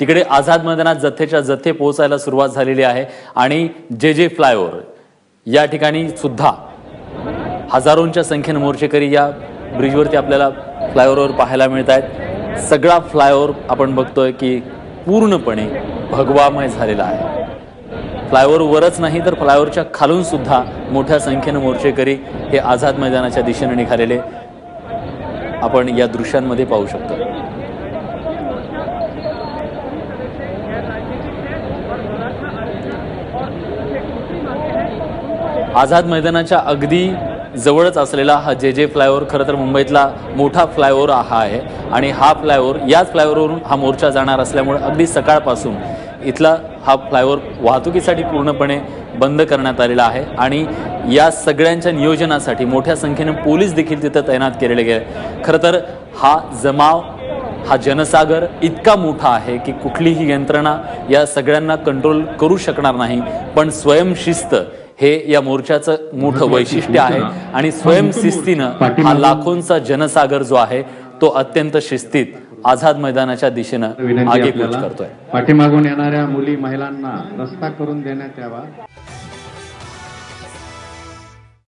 तिकडे आझाद मैदानात जथेच्या जथे पोहोचायला सुरुवात झालेली आहे आणि जे जे फ्लायओव्हर या ठिकाणी सुद्धा हजारोंच्या संख्येनं मोर्चेकरी या ब्रिजवरती आपल्याला फ्लायओव्हरवर पाहायला मिळत आहेत सगळा फ्लायओव्हर आपण बघतोय की पूर्णपणे भगवामय झालेला आहे. फ्लायओव्हरवरच नाही तर फ्लायओव्हरच्या खालून सुद्धा मोठ्या संख्येनं मोर्चेकरी हे आझाद मैदानाच्या दिशेने निघालेले. आपण या दृश्यांमध्ये पाहू शकतो. आझाद मैदानाच्या अगदी जवळच असलेला हा जे जे फ्लायओव्हर खरं तर मुंबईतला मोठा फ्लायओव्हर हा आहे. आणि हा फ्लायओव्हर याच फ्लायओव्हरवरून हा मोर्चा जाणार असल्यामुळे अगदी सकाळपासून इथला हा फ्लायओव्हर वाहतुकीसाठी पूर्णपणे बंद करण्यात आलेला आहे. आणि या सगळ्यांच्या नियोजनासाठी मोठ्या संख्येने पोलीस देखील तिथं तैनात केलेले गेले. खरं तर हा जमाव हा जनसागर इतका मोठा आहे की कुठलीही यंत्रणा या सगळ्यांना कंट्रोल करू शकणार नाही. पण स्वयंशिस्त हे या मोर्चाचं मोठं वैशिष्ट्य आहे. आणि स्वयंशिस्तीनं हा लाखोंचा जनसागर जो आहे तो अत्यंत शिस्तीत आझाद मैदानाच्या दिशेनं आगेकूच करतोय. पाठीमागून येणाऱ्या मुली महिलांना रस्ता करून देण्यात यावा.